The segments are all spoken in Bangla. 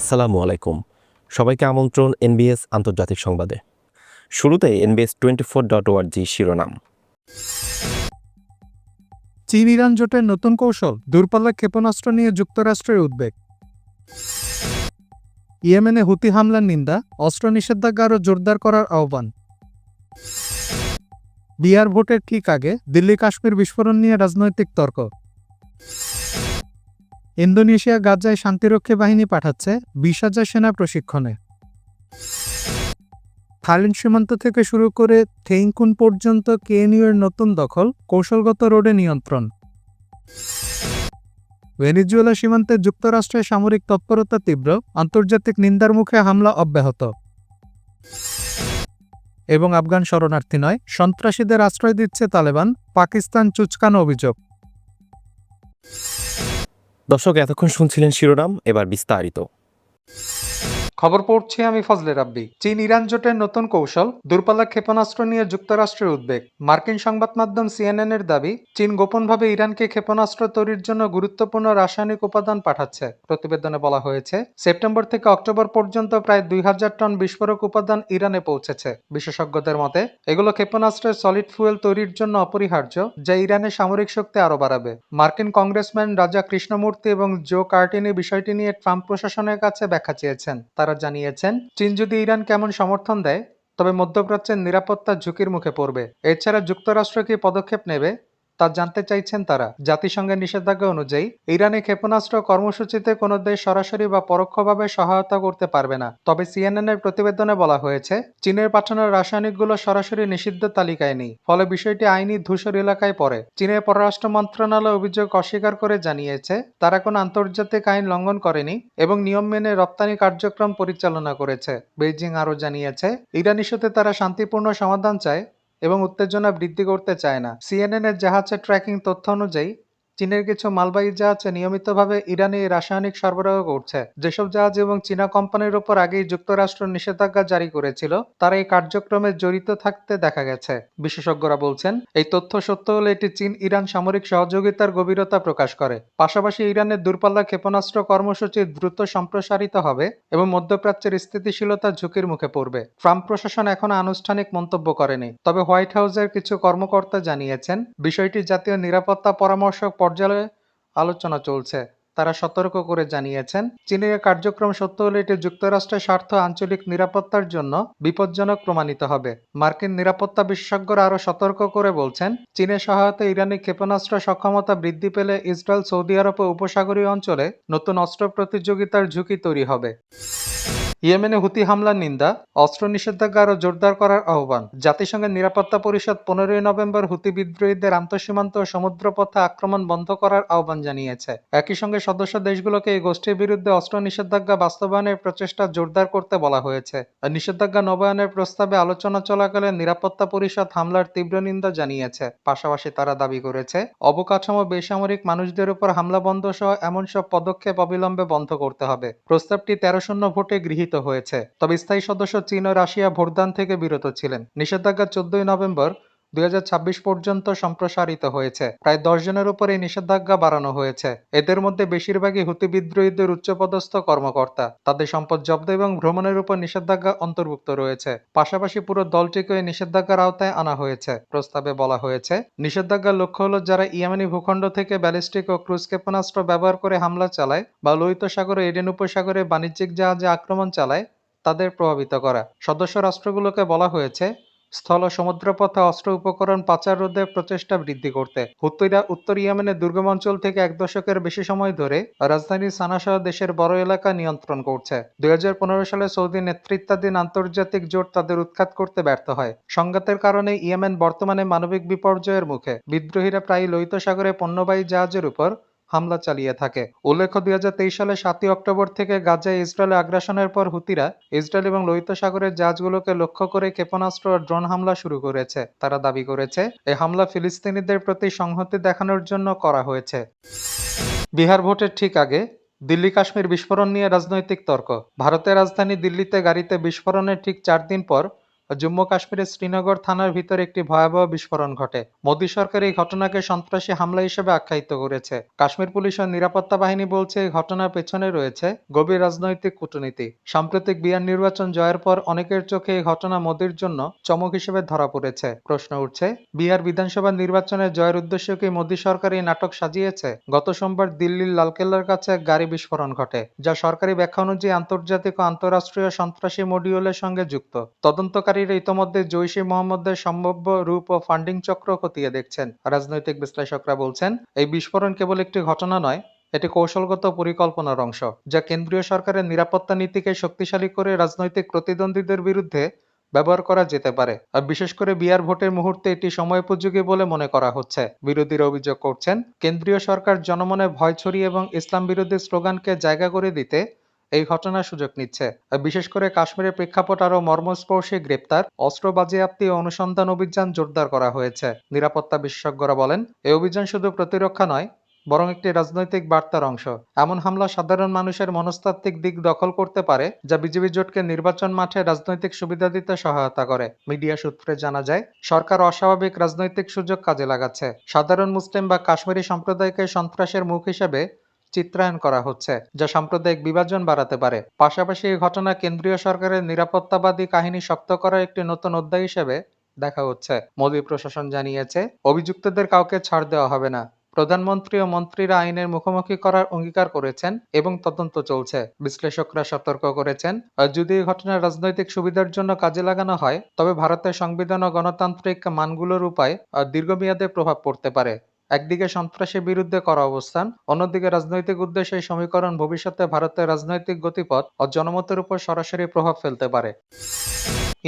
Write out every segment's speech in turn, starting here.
আসসালামু আলাইকুম। সবাইকে আমন্ত্রণ এনবিএস আন্তর্জাতিক সংবাদে। শুরুতে এনবিএস টোয়েন্টি ফোর ডট ওয়ার্জি শিরোনাম। চীন ইরান জোটের নতুন কৌশল দূরপাল্লা ক্ষেপণাস্ত্র নিয়ে যুক্তরাষ্ট্রের উদ্বেগ। ইয়েমেনে হুতি হামলার নিন্দা অস্ত্র নিষেধাজ্ঞা আরও জোরদার করার আহ্বান। বিহার ভোটের ঠিক আগে দিল্লি কাশ্মীর বিস্ফোরণ নিয়ে রাজনৈতিক তর্ক। ইন্দোনেশিয়া গাজায় শান্তিরক্ষী বাহিনী পাঠাচ্ছে বিশ হাজার সেনা প্রশিক্ষণে। থাইল্যান্ড সীমান্ত থেকে শুরু করে থেইংকুন পর্যন্ত কেএনইউ এর নতুন দখল, কৌশলগত রোডে নিয়ন্ত্রণ। ভেনিজুয়েলা সীমান্তে যুক্তরাষ্ট্রের সামরিক তৎপরতা তীব্র, আন্তর্জাতিক নিন্দার মুখে হামলা অব্যাহত। এবং আফগান শরণার্থী নয়, সন্ত্রাসীদের আশ্রয় দিচ্ছে তালেবান, পাকিস্তান চুচকানো অভিযোগ। দর্শক এতক্ষণ শুনছিলেন শিরোনাম এবার বিস্তারিত। খবর পড়ছি আমি ফজলে রাব্বি। চীন ইরান জোটের নতুন কৌশল দূরপাল্লা ক্ষেপণাস্ত্র নিয়ে যুক্তরাষ্ট্রের উদ্বেগ। মার্কিন সংবাদ মাধ্যম সিএনএন এর দাবি, চীন গোপনভাবে ইরানকে ক্ষেপণাস্ত্র তৈরির জন্য গুরুত্বপূর্ণ রাসায়নিক উপাদান পাঠাচ্ছে। প্রতিবেদনে বলা হয়েছে, সেপ্টেম্বর থেকে অক্টোবর পর্যন্ত প্রায় দুই হাজার টন বিস্ফোরক উপাদান ইরানে পৌঁছেছে। বিশেষজ্ঞদের মতে, এগুলো ক্ষেপণাস্ত্রের সলিড ফুয়েল তৈরির জন্য অপরিহার্য, যা ইরানের সামরিক শক্তি আরও বাড়াবে। মার্কিন কংগ্রেসম্যান রাজা কৃষ্ণমূর্তি এবং জো কার্টিনি বিষয়টি নিয়ে ট্রাম্প প্রশাসনের কাছে ব্যাখ্যা চেয়েছেন। তারা জানিয়েছেন, চীন যদি ইরান কেমন সমর্থন দেয়, তবে মধ্যপ্রাচ্যের নিরাপত্তা ঝুঁকির মুখে পড়বে। এছাড়া যুক্তরাষ্ট্র কি পদক্ষেপ নেবে? তা জানতে চাইছেন তারা। জাতিসংঘের নিষেধাজ্ঞা অনুযায়ী ইরানে ক্ষেপণাস্ত্র কর্মসূচিতে কোনো দেশ সরাসরি বা পরোক্ষভাবে সহায়তা করতে পারবে না। তবে সিএনএন এর প্রতিবেদনে বলা হয়েছে, চীনের পাঠানো রাসায়নিকগুলো সরাসরি নিষিদ্ধ তালিকায় নেই, ফলে বিষয়টি আইনি ধূসর এলাকায় পড়ে। চীনের পররাষ্ট্র মন্ত্রণালয় অভিযোগ অস্বীকার করে জানিয়েছে, তারা কোনো আন্তর্জাতিক আইন লঙ্ঘন করেনি এবং নিয়ম মেনে রপ্তানি কার্যক্রম পরিচালনা করেছে। বেইজিং আরও জানিয়েছে, ইরান ইস্যুতে তারা শান্তিপূর্ণ সমাধান চায় এবং উত্তেজনা বৃদ্ধি করতে চায় না। সিএনএনের জাহাজের ট্র্যাকিং তথ্য অনুযায়ী চীনের কিছু মালবাহী জাহাজ নিয়মিতভাবে ইরানে রাসায়নিক সরবরাহ করছে। যেসব জাহাজ এবং চীনা কোম্পানির উপর আগেই যুক্তরাষ্ট্র নিষেধাজ্ঞা জারি করেছিল, তারা এই কার্যক্রমে জড়িত থাকতে দেখা গেছে। বিশেষজ্ঞরা বলছেন, এই তথ্য সত্য হলে এটি চীন ইরান সামরিক সহযোগিতার গভীরতা প্রকাশ করে। পাশাপাশি ইরানের দূরপাল্লা ক্ষেপণাস্ত্র কর্মসূচি দ্রুত সম্প্রসারিত হবে এবং মধ্যপ্রাচ্যের স্থিতিশীলতা ঝুঁকির মুখে পড়বে। ট্রাম্প প্রশাসন এখনও আনুষ্ঠানিক মন্তব্য করেনি, তবে হোয়াইট হাউসের কিছু কর্মকর্তা জানিয়েছেন, বিষয়টি জাতীয় নিরাপত্তা পরামর্শক পর্যায়ে আলোচনা চলছে। তারা সতর্ক করে জানিয়েছেন, চীনের কার্যক্রম সত্য হলে এটি যুক্তরাষ্ট্রের স্বার্থ আঞ্চলিক নিরাপত্তার জন্য বিপজ্জনক প্রমাণিত হবে। মার্কিন নিরাপত্তা বিশেষজ্ঞরা আরও সতর্ক করে বলছেন, চীনের সহায়তা ইরানি ক্ষেপণাস্ত্র সক্ষমতা বৃদ্ধি পেলে ইসরায়েল সৌদি আরব ও উপসাগরীয় অঞ্চলে নতুন অস্ত্র প্রতিযোগিতার ঝুঁকি তৈরি হবে। ইয়েমেনে হুতি হামলার নিন্দা, অস্ত্র নিষেধাজ্ঞা আরও জোরদার করার আহ্বান। জাতিসংঘের নিরাপত্তা পরিষদ পনেরোই নভেম্বর হুতি বিদ্রোহীদের আন্তঃসীমান্ত ও সমুদ্রপথে আক্রমণ বন্ধ করার আহ্বান জানিয়েছে। একই সঙ্গে সদস্য দেশগুলোকে এই গোষ্ঠীর বিরুদ্ধে অস্ত্র নিষেধাজ্ঞা বাস্তবায়নের প্রচেষ্টা জোরদার করতে বলা হয়েছে। নিষেধাজ্ঞা নবায়নের প্রস্তাবে আলোচনা চলাকালে নিরাপত্তা পরিষদ হামলার তীব্র নিন্দা জানিয়েছে। পাশাপাশি তারা দাবি করেছে, অবকাঠামো বেসামরিক মানুষদের উপর হামলা বন্ধ সহ এমন সব পদক্ষেপ অবিলম্বে বন্ধ করতে হবে। প্রস্তাবটি তেরো শূন্য ভোটে গৃহীত হয়েছে। তবে স্থায়ী সদস্য চীন ও রাশিয়া ভোটদান থেকে বিরত ছিলেন। নিষেধাজ্ঞা চোদ্দই নভেম্বর দুই হাজার ছাব্বিশ পর্যন্ত সম্প্রসারিত হয়েছে। প্রায় দশ জনের উপর এই নিষেধাজ্ঞা বাড়ানো হয়েছে। এদের মধ্যে বেশিরভাগই হুতি বিদ্রোহীদের উচ্চপদস্থ কর্মকর্তা। তাদের সম্পদ জব্দ এবং ভ্রমণের উপর নিষেধাজ্ঞা অন্তর্ভুক্ত রয়েছে। পাশাপাশি পুরো দলটিকে এই নিষেধাজ্ঞার আওতায় আনা হয়েছে। প্রস্তাবে বলা হয়েছে, নিষেধাজ্ঞার লক্ষ্য হল যারা ইয়েমেনি ভূখণ্ড থেকে ব্যালিস্টিক ও ক্রুজ ক্ষেপণাস্ত্র ব্যবহার করে হামলা চালায় বা লোহিত সাগর ও এডেন উপসাগরে বাণিজ্যিক জাহাজে আক্রমণ চালায়, তাদের প্রভাবিত করা। সদস্য রাষ্ট্রগুলোকে বলা হয়েছে স্থল সমুদ্রপথে অস্ত্র উপকরণ পাচার রোধে প্রচেষ্টা বৃদ্ধি করতে। হুত্তরা উত্তর ইয়েমেনের দুর্গম অঞ্চল থেকে এক দশকের বেশি সময় ধরে রাজধানী সানা সহ দেশের বড় এলাকা নিয়ন্ত্রণ করছে। দুই হাজার পনেরো সালে সৌদি নেতৃত্বাধীন আন্তর্জাতিক জোট তাদের উৎখাত করতে ব্যর্থ হয়। সংঘাতের কারণে ইয়েমেন বর্তমানে মানবিক বিপর্যয়ের মুখে। বিদ্রোহীরা প্রায় লোহিত সাগরে পণ্যবাহী জাহাজের উপর হামলা চালিয়ে থাকে। উল্লেখ্য, দুই হাজার তেইশ সালে সাতই অক্টোবর থেকে গাজায় ইসরায়েলে আগ্রাসনের পর হুতিরা ইসরায়েল এবং লোহিত সাগরের জাহাজগুলোকে লক্ষ্য করে ক্ষেপণাস্ত্র ও ড্রোন হামলা শুরু করেছে। তারা দাবি করেছে এই হামলা ফিলিস্তিনিদের প্রতি সংহতি দেখানোর জন্য করা হয়েছে। বিহার ভোটের ঠিক আগে দিল্লি কাশ্মীর বিস্ফোরণ নিয়ে রাজনৈতিক তর্ক। ভারতের রাজধানী দিল্লিতে গাড়িতে বিস্ফোরণের ঠিক চার দিন পর জম্মু কাশ্মীরের শ্রীনগর থানার ভিতর একটি ভয়াবহ বিস্ফোরণ ঘটে। মোদী সরকার এই ঘটনাকে সন্ত্রাসী হামলা হিসেবে আখ্যায়িত করেছে। কাশ্মীর পুলিশ ও নিরাপত্তা বাহিনী বলছে, এই ঘটনার পেছনে রয়েছে গভীর রাজনৈতিক কূটনীতি। সাম্প্রতিক বিহার নির্বাচন জয়ের পর অনেকের চোখে এই ঘটনা মোদীর জন্য চমক হিসেবে ধরা পড়েছে। প্রশ্ন উঠছে, বিহার বিধানসভা নির্বাচনে জয়ের উদ্দেশ্য কি মোদী সরকার এই নাটক সাজিয়েছে? গত সোমবার দিল্লির লালকেল্লার কাছে এক গাড়ি বিস্ফোরণ ঘটে, যা সরকারি ব্যাখ্যা অনুযায়ী আন্তর্জাতিক ও আন্তঃরাষ্ট্রীয় সন্ত্রাসী মডিউলের সঙ্গে যুক্ত। তদন্তকারীরা ইতোমধ্যে জৈশে মোহাম্মদের সম্ভাব্য রূপ ও ফান্ডিং চক্র খতিয়ে দেখছেন। রাজনৈতিক বিশ্লেষকরা বলছেন, এই বিস্ফোরণ কেবল একটি ঘটনা নয়, এটি কৌশলগত পরিকল্পনার অংশ, যা কেন্দ্রীয় সরকারের নিরাপত্তা নীতিকে শক্তিশালী করে রাজনৈতিক প্রতিদ্বন্দ্বীদের বিরুদ্ধে ব্যবহার করা যেতে পারে। আর বিশেষ করে বিহার ভোটের মুহূর্তে এটি সময়োপযোগী বলে মনে করা হচ্ছে। বিরোধীরা অভিযোগ করছেন, কেন্দ্রীয় সরকার জনমনে ভয় ছড়িয়ে এবং ইসলাম বিরোধী স্লোগানকে জায়গা করে দিতে এই ঘটনার সুযোগ নিচ্ছে। বিশেষ করে কাশ্মীরের প্রেক্ষাপট আরও মর্মস্পর্শী গ্রেপ্তার, অস্ত্র বাজেয়াপ্তি অনুসন্ধান অভিযান জোরদার করা হয়েছে। নিরাপত্তা বিশেষজ্ঞরা বলেন, এই অভিযান শুধু প্রতিরক্ষা নয়, বরং একটি রাজনৈতিক বার্তার অংশ। এমন হামলা সাধারণ মানুষের মনস্তাত্ত্বিক দিক দখল করতে পারে, যা বিজেপি জোটকে নির্বাচন মাঠে রাজনৈতিক সুবিধা দিতে সহায়তা করে। মিডিয়া সূত্রে জানা যায়, সরকার অস্বাভাবিক রাজনৈতিক সুযোগ কাজে লাগাচ্ছে। সাধারণ মুসলিম বা কাশ্মীরি সম্প্রদায়কে সন্ত্রাসের মুখ হিসেবে চিত্রায়ন করা হচ্ছে, যা সাম্প্রদায়িক বিভাজন বাড়াতে পারে। পাশাপাশি এই ঘটনা কেন্দ্রীয় সরকারের নিরাপত্তাবাদী কাহিনী শক্ত করার একটি নতুন অধ্যায় হিসেবে দেখা হচ্ছে। মোদী প্রশাসন জানিয়েছে, অভিযুক্তদের কাউকে ছাড় দেওয়া হবে না। প্রধানমন্ত্রী ও মন্ত্রীরা আইনের মুখোমুখি করার অঙ্গীকার করেছেন এবং তদন্ত চলছে। বিশ্লেষকরা সতর্ক করেছেন, যদি এই ঘটনা রাজনৈতিক সুবিধার জন্য কাজে লাগানো হয়, তবে ভারতের সংবিধান ও গণতান্ত্রিক মানগুলোর উপায় দীর্ঘমেয়াদে প্রভাব পড়তে পারে। একদিকে সন্ত্রাসের বিরুদ্ধে করা অবস্থান, অন্যদিকে রাজনৈতিক উদ্দেশ্যে এই সমীকরণ ভবিষ্যতে ভারতের রাজনৈতিক গতিপথ ও জনমতের উপর সরাসরি প্রভাব ফেলতে পারে।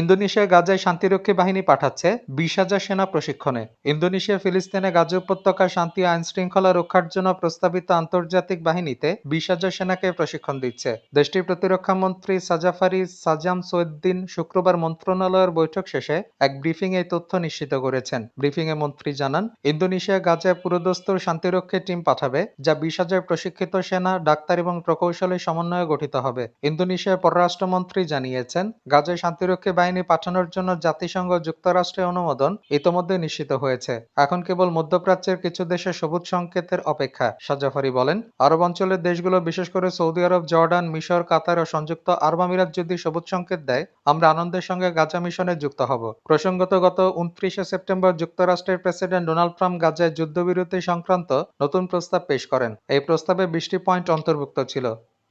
ইন্দোনেশিয়া গাজায় শান্তিরক্ষী বাহিনী পাঠাচ্ছে বিশ হাজার সেনা প্রশিক্ষণে। ইন্দোনেশিয়া, ফিলিস্তিনে গাজা উপত্যকার শান্তি আইন শৃঙ্খলা রক্ষার জন্য প্রস্তাবিত আন্তর্জাতিক বাহিনীতে বিশ হাজার সেনাকে প্রশিক্ষণ দিচ্ছে। দেশটির প্রতিরক্ষা মন্ত্রী সাজাফারি সাজাম সৈদ্দিন শুক্রবার মন্ত্রণালয়ের বৈঠক শেষে এক ব্রিফিং এই তথ্য নিশ্চিত করেছেন। ব্রিফিং এ মন্ত্রী জানান, ইন্দোনেশিয়া গাজায় পুরোদস্তুর শান্তিরক্ষী টিম পাঠাবে, যা বিশ হাজার প্রশিক্ষিত সেনা, ডাক্তার এবং প্রকৌশলী সমন্বয়ে গঠিত হবে। ইন্দোনেশিয়ার পররাষ্ট্রমন্ত্রী জানিয়েছেন, গাজায় শান্তিরক্ষী বাহিনী পাঠানোর জন্য জাতিসংঘ যুক্তরাষ্ট্রের অনুমোদন ইতোমধ্যে নিশ্চিত হয়েছে। এখন কেবল মধ্যপ্রাচ্যের কিছু দেশের সবুজ সংকেতের অপেক্ষা, সাজাফারি বলেন। আরব অঞ্চলের দেশগুলো, বিশেষ করে সৌদি আরব, জর্ডান, মিশর, কাতার ও সংযুক্ত আরব আমিরাত যদি সবুজ সংকেত দেয়, আমরা আনন্দের সঙ্গে গাজা মিশনে যুক্ত হব। প্রসঙ্গত, গত উনত্রিশে সেপ্টেম্বর যুক্তরাষ্ট্রের প্রেসিডেন্ট ডোনাল্ড ট্রাম্প গাজায় যুদ্ধবিরতি সংক্রান্ত নতুন প্রস্তাব পেশ করেন। এই প্রস্তাবে বিশটি পয়েন্ট অন্তর্ভুক্ত ছিল।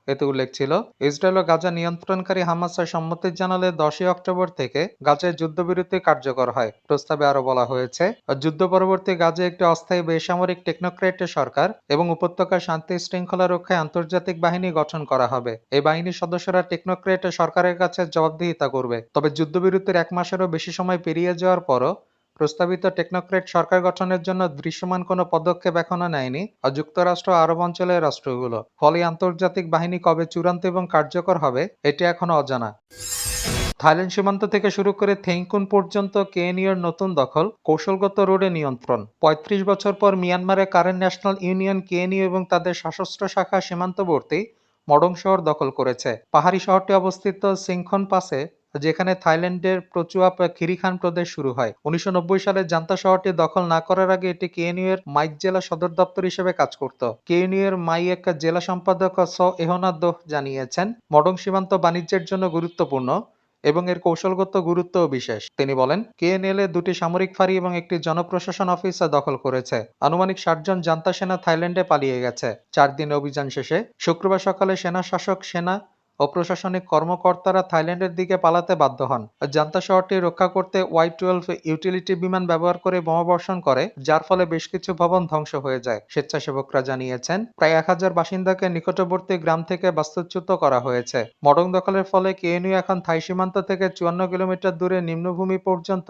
এতে উল্লেখ ছিল, ইসরায়েল ও গাজা নিয়ন্ত্রণকারী হামাসের সম্মতি জানালে দশই অক্টোবর থেকে গাজায় যুদ্ধবিরতি কার্যকর হয়। প্রস্তাবে আরও বলা হয়েছে, যুদ্ধ পরবর্তী গাজে একটি অস্থায়ী বেসামরিক টেকনোক্রেটের সরকার এবং উপত্যকার শান্তি শৃঙ্খলা রক্ষায় আন্তর্জাতিক বাহিনী গঠন করা হবে। এই বাহিনীর সদস্যরা টেকনোক্রেট সরকারের কাছে জবাবদিহিতা করবে। তবে যুদ্ধবিরতির এক মাসেরও বেশি সময় পেরিয়ে যাওয়ার পরও প্রস্তাবিত টেকনোক্রেট সরকার গঠনের জন্য দৃশ্যমান কোনো পদক্ষেপ এখনও নেয়নি আর যুক্তরাষ্ট্র আরব অঞ্চলের রাষ্ট্রগুলো। ফলে আন্তর্জাতিক বাহিনী কবে চূড়ান্ত এবং কার্যকর হবে, এটি এখনও অজানা। থাইল্যান্ড সীমান্ত থেকে শুরু করে থেংকুন পর্যন্ত কেনিয়ার নতুন দখল, কৌশলগত রোডে নিয়ন্ত্রণ। পঁয়ত্রিশ বছর পর মিয়ানমারের কারেন্ট ন্যাশনাল ইউনিয়ন কেনিও এবং তাদের সশস্ত্র শাখা সীমান্তবর্তী মডং শহর দখল করেছে। পাহাড়ি শহরটি অবস্থিত সিংখন পাসে যেখানে থাইল্যান্ডের প্রচুয়াপ খিরিখান প্রদেশ শুরু হয়। উনিশশো নব্বই সালে জান্তা শহরটি দখল না করার আগে এটি কেএনইউ এর মাইক জেলা সদর দপ্তর হিসেবে কাজ করত। কেএনইউ এর মাইয়েক জেলা সম্পাদক স এহনা দোহ জানিয়েছেন, মডং সীমান্ত বাণিজ্যের জন্য গুরুত্বপূর্ণ এবং এর কৌশলগত গুরুত্বও বিশেষ। তিনি বলেন, কেএনএল এ দুটি সামরিক ফাঁড়ি এবং একটি জনপ্রশাসন অফিস দখল করেছে। আনুমানিক ষাট জন জান্তা সেনা থাইল্যান্ডে পালিয়ে গেছে। চার দিন অভিযান শেষে শুক্রবার সকালে সেনা শাসক সেনা ও প্রশাসনিক কর্মকর্তারা থাইল্যান্ডের দিকে পালাতে বাধ্য হন। জান্তা শহরটি রক্ষা করতে ওয়াই টুয়েলভ ইউটিলিটি বিমান ব্যবহার করে বোমাবর্ষণ করে, যার ফলে বেশ কিছু ভবন ধ্বংস হয়ে যায়, স্বেচ্ছাসেবকরা জানিয়েছেন। প্রায় এক হাজার বাসিন্দাকে নিকটবর্তী গ্রাম থেকে বাস্তুচ্যুত করা হয়েছে। মডং দখলের ফলে কেএনইউ এখন থাই সীমান্ত থেকে চুয়ান্ন কিলোমিটার দূরে নিম্নভূমি পর্যন্ত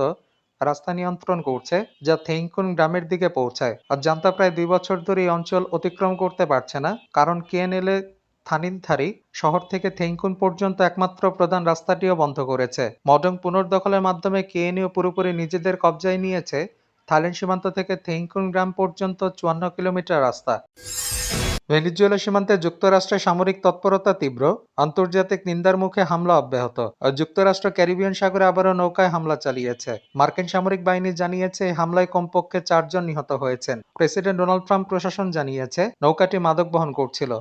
রাস্তা নিয়ন্ত্রণ করছে, যা থেইংকুন গ্রামের দিকে পৌঁছায়। আর জান্তা প্রায় দুই বছর ধরে এই অঞ্চল অতিক্রম করতে পারছে না, কারণ কেএনএল এ থানিনথারি শহর থেকে থেইংকুন পর্যন্ত একমাত্র প্রধান রাস্তাটিও বন্ধ করেছে। মডং পুনর্দখলের মাধ্যমে কেএনইউ পুরোপুরি নিজেদের কবজায় নিয়েছে থাইল্যান্ড সীমান্ত থেকে থেইংকুন গ্রাম পর্যন্ত চুয়ান্ন কিলোমিটার রাস্তা। ভেনিজুয়েলা সীমান্তে যুক্তরাষ্ট্রের সামরিক তৎপরতা তীব্র, আন্তর্জাতিক নিন্দার মুখে হামলা অব্যাহত যুক্তরাষ্ট্র ক্যারিবিয়ান সাগরে আবারও নৌকায় হামলা চালিয়েছে। মার্কিন সামরিক বাহিনী জানিয়েছে হামলায় কমপক্ষে চারজন নিহত হয়েছেন। প্রেসিডেন্ট ডোনাল্ড ট্রাম্প প্রশাসন জানিয়েছে, নৌকাটি মাদক বহন করছিল।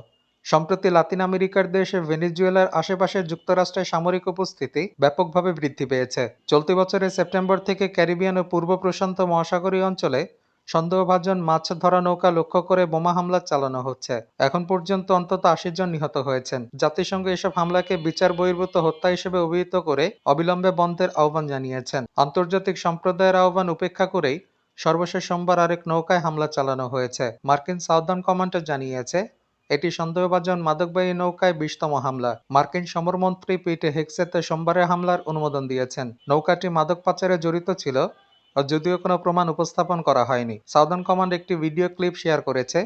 সম্প্রতি লাতিন আমেরিকার দেশে ভেনিজুয়েলার আশেপাশে যুক্তরাষ্ট্রের সামরিক উপস্থিতি ব্যাপকভাবে বৃদ্ধি পেয়েছে। চলতি বছরের সেপ্টেম্বর থেকে ক্যারিবিয়ান ও পূর্ব প্রশান্ত মহাসাগরীয় অঞ্চলে সন্দেহভাজন মাছ ধরা নৌকা লক্ষ্য করে বোমা হামলা চালানো হচ্ছে। এখন পর্যন্ত অন্তত আশি জন নিহত হয়েছেন। জাতিসংঘ এসব হামলাকে বিচার বহির্ভূত হত্যা হিসেবে অভিহিত করে অবিলম্বে বন্ধের আহ্বান জানিয়েছেন। আন্তর্জাতিক সম্প্রদায়ের আহ্বান উপেক্ষা করেই সর্বশেষ সোমবার আরেক নৌকায় হামলা চালানো হয়েছে। মার্কিন সাউদার্ন কমান্ডার জানিয়েছে এটি সন্দেহভাজন মাদকবাহী নৌকায় বিশতম হামলা। মার্কিন সমরমন্ত্রী পিটে হেক্সেতে সোমবারে হামলার অনুমোদন দিয়েছেন। নৌকাটি মাদক পাচারে জড়িত ছিল, যদিও কোনো প্রমাণ উপস্থাপন করা হয়নি। সাউদার্ন কমান্ড একটি ভিডিও ক্লিপ শেয়ার করেছে।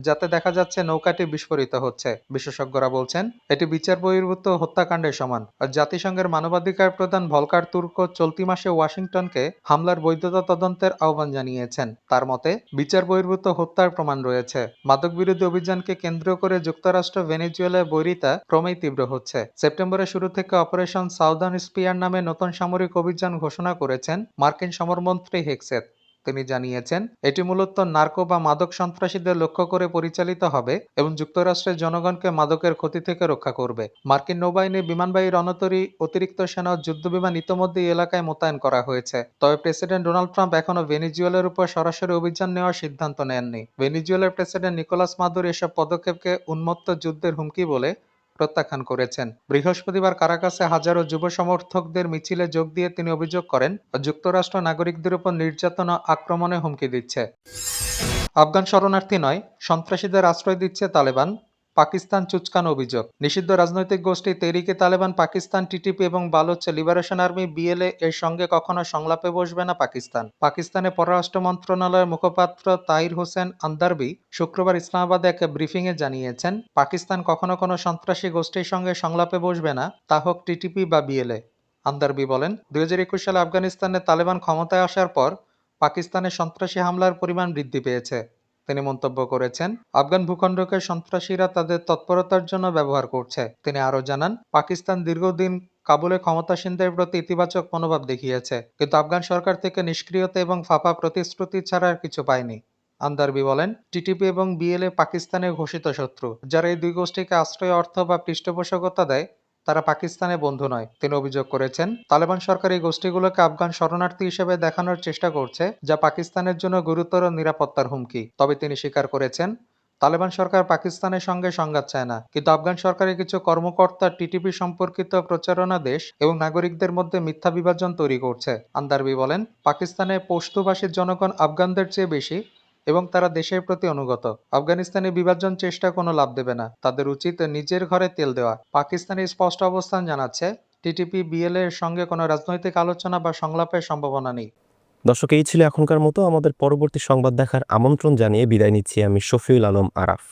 যাতে দেখা যাচ্ছে নৌকাটি বিস্ফোরিত হচ্ছে। বিশেষজ্ঞরা বলছেন, এটি বিচার বহির্ভূত হত্যাকাণ্ডের সমান। জাতিসংঘের মানবাধিকার প্রধান ভলকার তুর্ক চলতি মাসে ওয়াশিংটনকে হামলার বৈধতা তদন্তের আহ্বান জানিয়েছেন। তার মতে, বিচার বহির্ভূত হত্যার প্রমাণ রয়েছে। মাদক বিরোধী অভিযানকে কেন্দ্র করে যুক্তরাষ্ট্র ভেনেজুয়েলায় বৈরিতা ক্রমেই তীব্র হচ্ছে। সেপ্টেম্বরের শুরু থেকে অপারেশন সাউদার্ন স্পিয়ার নামে নতুন সামরিক অভিযান ঘোষণা করেছেন মার্কিন সমরমন্ত্রী হেক্সেত তিনি জানিয়েছেন, এটি মূলত নার্কো বা মাদক সন্ত্রাসীদের লক্ষ্য করে পরিচালিত হবে এবং যুক্তরাষ্ট্রের জনগণকে মাদকের ক্ষতি থেকে রক্ষা করবে। মার্কিন নৌবাহিনী বিমানবাহী রণতরী অতিরিক্ত সেনা ও যুদ্ধবিমান ইতোমধ্যে এলাকায় মোতায়েন করা হয়েছে। তবে প্রেসিডেন্ট ডোনাল্ড ট্রাম্প এখনও ভেনিজুয়েলার উপর সরাসরি অভিযান নেওয়ার সিদ্ধান্ত নেননি। ভেনিজুয়েলার প্রেসিডেন্ট নিকোলাস মাদুর এসব পদক্ষেপকে উন্মত্ত যুদ্ধের হুমকি বলে প্রত্যাখ্যান করেছেন। বৃহস্পতিবার কারাকাসে হাজারো যুব সমর্থকদের মিছিলে যোগ দিয়ে তিনি অভিযোগ করেন, যুক্তরাষ্ট্র নাগরিকদের উপর নির্যাতন আক্রমণে হুমকি দিচ্ছে। আফগান শরণার্থী নয়, সন্ত্রাসীদের আশ্রয় দিচ্ছে তালেবান। পাকিস্তান চুচকানো অভিযোগ। নিষিদ্ধ রাজনৈতিক গোষ্ঠী তেরিকে তালেবান, পাকিস্তান টিটিপি এবং বালোচ লিবারেশন আর্মি বিএলএ এর সঙ্গে কখনো সংলাপে বসবে না পাকিস্তান। পাকিস্তানের পররাষ্ট্র মন্ত্রণালয়ের মুখপাত্র তাহির হোসেন আন্দারবি শুক্রবার ইসলামাবাদে এক ব্রিফিংয়ে জানিয়েছেন, পাকিস্তান কখনো কোনো সন্ত্রাসী গোষ্ঠীর সঙ্গে সংলাপে বসবে না, তা হোক টিটিপি বা বিএলএ। আন্দারবি বলেন দু হাজার একুশ সালে আফগানিস্তানে তালেবান ক্ষমতায় আসার পর পাকিস্তানে সন্ত্রাসী হামলার পরিমাণ বৃদ্ধি পেয়েছে। তিনি মন্তব্য করেছেন, আফগান ভূখণ্ডকে সন্ত্রাসীরা তাদের তৎপরতার জন্য ব্যবহার করছে। তিনি আরও জানান, পাকিস্তান দীর্ঘদিন কাবুলে ক্ষমতাসীনদের প্রতি ইতিবাচক মনোভাব দেখিয়েছে, কিন্তু আফগান সরকার থেকে নিষ্ক্রিয়তা এবং ফাঁপা প্রতিশ্রুতি ছাড়া আর কিছু পায়নি। আন্দারবি বলেন, টিটিপি এবং বিএলএ পাকিস্তানের ঘোষিত শত্রু, যারা এই দুই গোষ্ঠীকে আশ্রয়, অর্থ বা পৃষ্ঠপোষকতা দেয় তারা পাকিস্তানের বন্ধু নয়। তিনি অভিযোগ করেছেন, তালেবান সরকার এই গোষ্ঠীগুলোকে আফগান শরণার্থী হিসেবে দেখানোর চেষ্টা করছে, যা পাকিস্তানের জন্য গুরুতর নিরাপত্তার হুমকি। তবে তিনি স্বীকার করেছেন, তালেবান সরকার পাকিস্তানের সঙ্গে সংঘাত চায় না। কিন্তু আফগান সরকারের কিছু কর্মকর্তা টিটিপি সম্পর্কিত প্রচারণা দেশ এবং নাগরিকদের মধ্যে মিথ্যা বিভাজন তৈরি করছে। আন্দারবি বলেন, পাকিস্তানে পশতুভাষীর জনগণ আফগানদের চেয়ে বেশি এবং তারা দেশের প্রতি অনুগত। আফগানিস্তানে বিভাজন চেষ্টা কোনো লাভ দেবে না। তাদের উচিত নিজের ঘরে তেল দেওয়া। পাকিস্তানের স্পষ্ট অবস্থান জানাচ্ছে, টিটিপি বিএলএ এর সঙ্গে কোনো রাজনৈতিক আলোচনা বা সংলাপের সম্ভাবনা নেই। দর্শক, এই ছিল এখনকার মতো। আমাদের পরবর্তী সংবাদ দেখার আমন্ত্রণ জানিয়ে বিদায় নিচ্ছি আমি শফিউল আলম আরাফ।